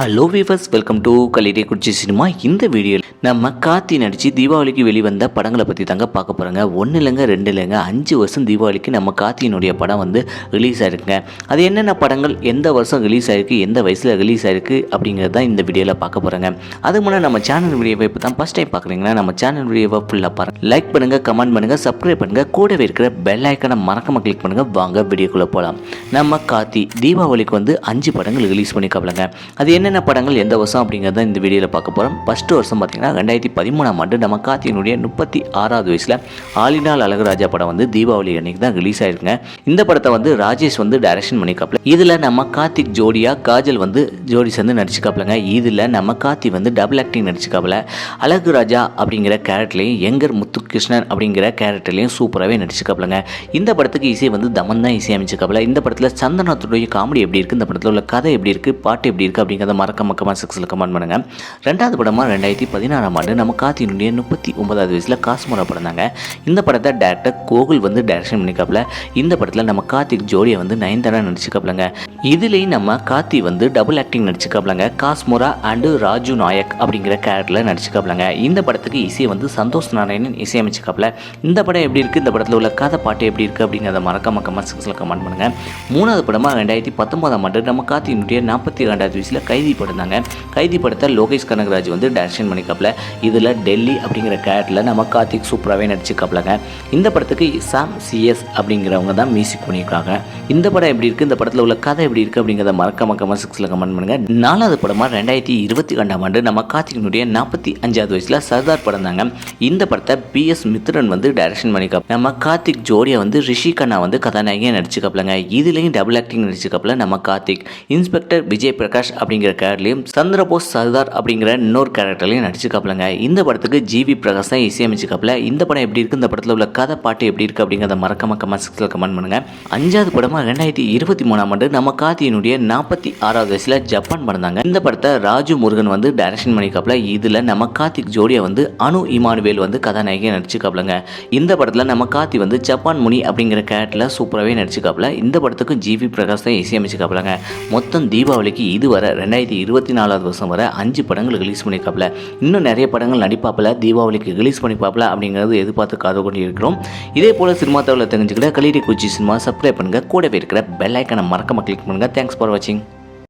Hello viewers welcome to கலிடே குடிச்சி cinema இந்த வீடியோவில் நம்ம காத்தி நடித்து தீபாவளிக்கு வெளிவந்த படங்களை பற்றி தாங்க பார்க்க போகிறோங்க ஒன்று இல்லைங்க ரெண்டு இல்லைங்க. அஞ்சு வருஷம் தீபாவளிக்கு நம்ம காத்தியினுடைய படம் வந்து ரிலீஸ் ஆயிருக்குங்க. அது என்னென்ன படங்கள் எந்த வருஷம் ரிலீஸ் ஆயிருக்கு எந்த வயசில் ரிலீஸ் ஆயிருக்கு அப்படிங்கிறது தான் இந்த வீடியோவில் பார்க்க போகிறோங்க அதுக்கு முன்னாடி நம்ம சேனல் வீடியோவை இப்போ தான் ஃபஸ்ட் டைம் பார்க்குறீங்கன்னா நம்ம சேனல் வீடியோவை ஃபுல்லாக பாருங்கள் லைக் பண்ணுங்கள் கமெண்ட் பண்ணுங்கள் சப்ஸ்கிரைப் பண்ணுங்கள் கூடவே இருக்கிற பெல் ஐக்கனை மறக்காம கிளிக் பண்ணுங்கள் வாங்க வீடியோக்குள்ளே போகலாம் நம்ம காத்தி தீபாவளிக்கு வந்து அஞ்சு படங்கள் ரிலீஸ் பண்ணிக்காப்லங்க அது என்ன என்னென்ன படங்கள் எந்த வருஷம் அப்படிங்கிறத இந்த வீடியோவில் பார்க்க போகிறோம் ஃபஸ்ட்டு வருஷம் பார்த்தீங்கன்னா ரெண்டாயிரத்தி பதிமூணாம் ஆண்டு நம்ம கார்த்தியினுடைய முப்பத்தி ஆறாவது வயசில் ஆலினால் அழகராஜா படம் வந்து தீபாவளி அன்னைக்கு தான் ரிலீஸ் ஆயிருக்குங்க. இந்த படத்தை வந்து ராஜேஷ் வந்து டைரக்ஷன் பண்ணிக்காப்ல இதில் நம்ம கார்த்திக் ஜோடியாக காஜல் வந்து ஜோடி சேர்ந்து நடிச்சுக்காப்லங்க இதில் நம்ம கார்த்தி வந்து டபுள் ஆக்டிங் நடிச்சுக்காப்ல அழகு ராஜா அப்படிங்கிற கேரக்டர்லையும் எங்கர் முத்துகிருஷ்ணன் அப்படிங்கிற கேரக்டர்லையும் சூப்பராகவே நடிச்சுக்காப்லங்க இந்த படத்துக்கு இசை வந்து தமன் தான் இசை அமைச்சுக்காப்ல இந்த படத்தில் சந்தனத்துடைய காமெடி எப்படி இருக்குது இந்த படத்தில் உள்ள கதை எப்படி இருக்குது பாட்டு எப்படி இருக்குது அப்படிங்கிறத மறக்க மக்கமாக சிக்ஸில் கமெண்ட் பண்ணுங்கள் ரெண்டாவது படமாக ரெண்டாயிரத்தி பதினாறாம் ஆண்டு நம்ம காத்தினுடைய முப்பத்தி ஒன்பதாவது வயசில் காஸ்மோரா படம் தாங்க. இந்த படத்தை டேரக்டர் கோகுல் வந்து டைரக்ஷன் பண்ணிக்காப்ல இந்த படத்தில் நம்ம கார்த்திக் ஜோடியை வந்து நயன்தாரா நடிச்சுக்காப்லங்க இதுலேயும் நம்ம கார்த்தி வந்து டபுள் ஆக்டிங் நடிச்சுக்காப்லங்க காஸ்மோரா அண்டு ராஜு நாயக் அப்படிங்கிற கேரக்டரில் நடிச்சுக்காப்லங்க இந்த படத்துக்கு இசையை வந்து சந்தோஷ் நாராயணன் இசையமைச்சுக்காப்ல இந்த படம் எப்படி இருக்குது இந்த படத்தில் உள்ள கதை பாட்டு எப்படி இருக்குது அப்படிங்கிறத மறக்காம கமெண்ட் சிக்ஸில் கமெண்ட் பண்ணுங்கள் மூணாவது படமாக ரெண்டாயிரத்தி பத்தொன்பதாம் ஆண்டு நம்ம கார்த்தியினுடைய நாற்பத்தி ரெண்டாவது வயசில் கைதி படம் தாங்க. கைதி படத்தை லோகேஷ் கனகராஜ் வந்து டேரக்ஷன் பண்ணிக்காப்ல இதில் டெல்லி அப்படிங்கிற கேரக்டரில் நம்ம கார்த்திக் சூப்பராகவே நடிச்சுக்காப்லங்க இந்த படத்துக்கு சாம் சிஎஸ் அப்படிங்கிறவங்க தான் மியூசிக் பண்ணியிருக்காங்க. இந்த படம் எப்படி இருக்குது இந்த படத்தில் உள்ள கதை எப்படி இருக்குது அப்படிங்கிறத மறக்காம கமெண்ட் செக்ஷனில் கமெண்ட் பண்ணுங்கள் நாலாவது படமாக ரெண்டாயிரத்தி இருபத்தி ரெண்டாம் ஆண்டு நம்ம கார்த்திகனுடைய நாற்பத்தி அஞ்சாவது வயசில் சர்தார் படம் தாங்க. இந்த படத்தை பி எஸ் மித்ரன் வந்து டைரக்ஷன் பண்ணிக்காப் நம்ம கார்த்திக் ஜோடியை வந்து ரிஷி கண்ணா வந்து கதாநாயகியாக நடிச்சுக்காப்லங்க இதுலேயும் டபுள் ஆக்டிங் நடிச்சுக்காப்ல நம்ம கார்த்திக். இன்ஸ்பெக்டர் விஜய் பிரகாஷ் அப்படிங்கிற கேரக்டர்லையும் சந்திரபோஸ் சர்தார் அப்படிங்கிற இன்னொரு கேரக்டர்லையும் நடிச்சிருக்காப்லங்க இந்த படத்துக்கு ஜிவி பிரகாஷ் தான் இசையமைச்சிருக்காப்ல இந்த படம் எப்படி இருக்குது இந்த படத்தில் உள்ள கதை பாட்டு எப்படி இருக்குது அப்படிங்கிறத மறக்காம கமெண்ட் செக்ஷனில் கமெண்ட் பண்ணுங்கள் அஞ்சாவது படமாக ரெண்டாயிரத்தி இருபத்தி மூணாம் ஆண்டு நம்ம காத்தியினுடைய நாற்பத்தி ஆறாவது வயசில் ஜப்பான் படம் இந்த படத்தை ராஜு முருகன் வந்து டைரக்ஷன் பண்ணிக்காப்ல இதில் நம்ம கார்த்திக் ஜோடியை வந்து அனு இமானுவேல் வந்து கதாநாயகியை நடிச்சுக்காப்லங்க இந்த படத்தில் நம்ம கார்த்தி வந்து ஜப்பான் முனி அப்படிங்கிற கேரக்டரில் சூப்பராகவே நடிச்சுக்காப்ல இந்த படத்துக்கு ஜிவி பிரகாஷ் தான் இசையமைச்சுக்காப்லங்க மொத்தம் தீபாவளிக்கு இதுவரை ரெண்டாயிரத்தி இருபத்தி நாலாவது வருஷம் வரை அஞ்சு படங்கள் ரிலீஸ் பண்ணிக்காப்ல இன்னும் நிறைய படங்கள் நடிப்பாப்பில். தீபாவளிக்கு ரிலீஸ் பண்ணிப்பாப்பில் அப்படிங்கிறது எதிர்பார்த்து காது கொண்டு இருக்கிறோம் இதே போல் சினிமா தகவலை தெரிஞ்சுக்கிட்ட கலிடி குச்சி சினிமா சப்ஸ்கிரைப் பண்ணுங்கள் கூடவே இருக்கிற பெல் ஐக்கனை மறக்காம கிளிக் பண்ணுங்கள் தேங்க்ஸ் ஃபார் வாட்சிங்